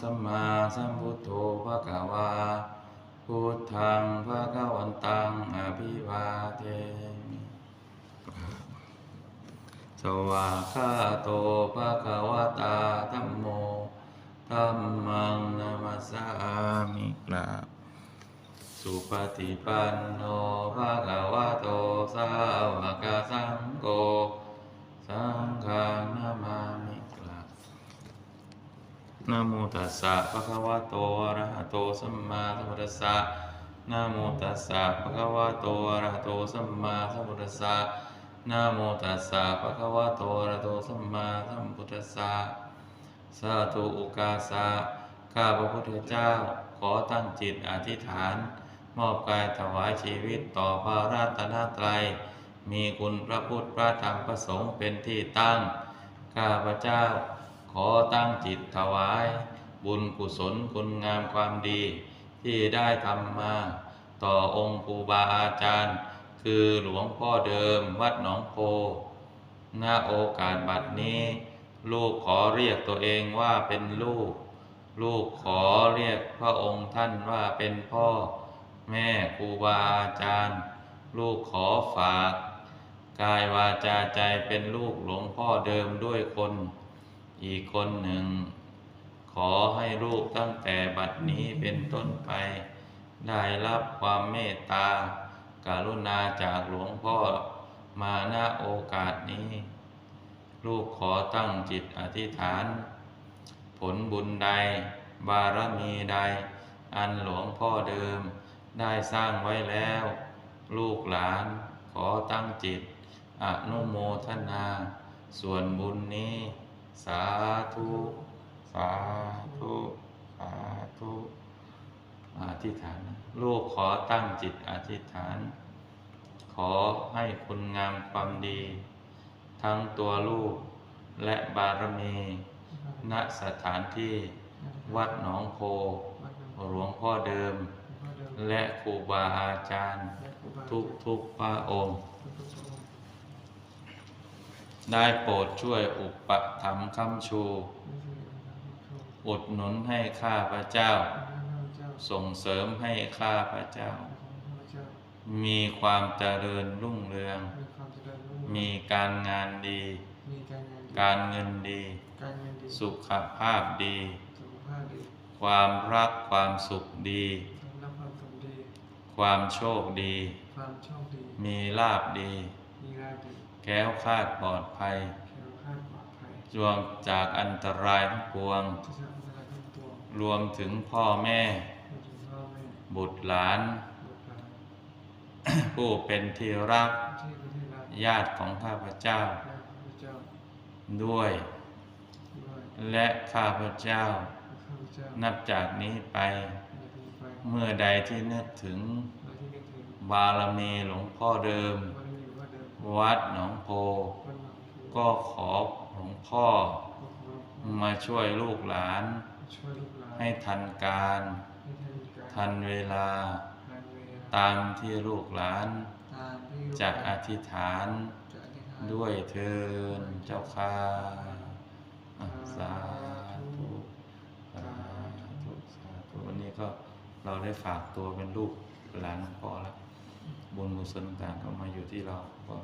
สัมมาสัมพุทโธภะคะวาพุทธังภะคะวันตังอภิวาเทมิสวากขาโตภะคะวะตาธัมโมธัมมังนามัสสามิกราบสุปฏิปันโนภะคะวะโตสาวกสังโฆ นะโมตัสสะภะคะวะโตอะระหะโตสัมมาสัมพุทธัสสะนะโมตัสสะภะคะวะโตอะระหะโตสัมมาสัมพุทธัสสะนะโมตัสสะภะคะวะโตอะระหะโตสัมมาสัมพุทธัสสะสาธุอุกาสะข้าพระพุทธเจ้าขอตั้งจิตอธิษฐาน มอบกายถวายชีวิตต่อพระราตนตรัย มีคุณพระพุทธพระธรรมพระสงฆ์เป็นที่ตั้ง ข้าพระเจ้า ขอตั้งจิตถวาย บุญกุศลคุณงามความดี ที่ได้ทำมา ต่อองค์ครูบาอาจารย์ คือหลวงพ่อเดิมวัดหนองโพณโอกาสบัดนี้ ลูกขอเรียกตัวเองว่าเป็นลูก ลูกขอเรียกพระองค์ท่านว่าเป็นพ่อ แม่ครูบาอาจารย์ ลูกขอฝาก กายวาจาใจเป็นลูกหลวงพ่อเดิมด้วยคน อีกคนหนึ่ง ขอให้ลูกตั้งแต่บัดนี้เป็นต้นไป ได้รับความเมตตาการุณาจากหลวงพ่อมาณโอกาสนี้ ลูกขอตั้งจิตอธิษฐาน ผลบุญใด บารมีใด อันหลวงพ่อเดิม ได้สร้างไว้แล้ว ลูกหลานขอตั้งจิตอนุโมทนา ส่วนบุญนี้ สาธุ สาธุ สาธุอธิษฐาน ลูกขอตั้งจิตอธิษฐาน ขอให้คุณงามความดี ทั้งตัวลูกและบารมี ณสถานที่วัดหนองโพหลวงพ่อเดิม และครูบาอาจารย์ ทุกทุกพระองค์ ได้โปรดช่วยอุปถัมภ์ค้ำชู อุดหนุนให้ข้าพระเจ้า ส่งเสริมให้ข้าพระเจ้า มีความเจริญรุ่งเรือง มีการงานดี การเงินดี สุขภาพดี ความรักความสุขดี ความโชคดีความโชคดีมีลาบดีมีราดี แก้วคลาดปลอดภัยแคล้วคลาดปลอดภัย จวงจากอันตรายทั้งปวงที่จะอันตรายทั้งตัวรวมถึงพ่อแม่รวมถึงพ่อแม่บุตรหลานบุตรหลาน ผู้เป็นที่รักที่ประเทศรักญาติของข้าพเจ้าและพระเจ้าด้วยด้วยและข้าพเจ้าและข้าพเจ้า นับจากนี้ไปในปีไปเมื่อใดที่นึกถึงและที่นึกถึง บารมีหลวงพ่อเดิมวันนี้ว่าเดิม วัดหนองโพวันหลังคือก็ขอหลวงพ่อก็ขอมาช่วยลูกหลานช่วยลูกหลาน ให้ทันการให้ทันการทันเวลาทันเวลา ตามที่ลูกหลานตามที่ลูกจะหอลานธิษฐานจะอธิษฐานด้วยเทินเจ้าค่ะอะสาธุสาธุสาธุวันนี้ก็เราได้ฝากตัวเป็นลูกหลานหลวงพ่อแล้ว บุญกุศลต่างๆก็มาอยู่ที่เราก็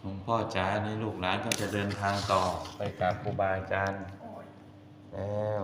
หลวงพ่อจ๋านี้ลูกหลานก็จะเดินทางต่อไปกับครูบาอาจารย์แล้ว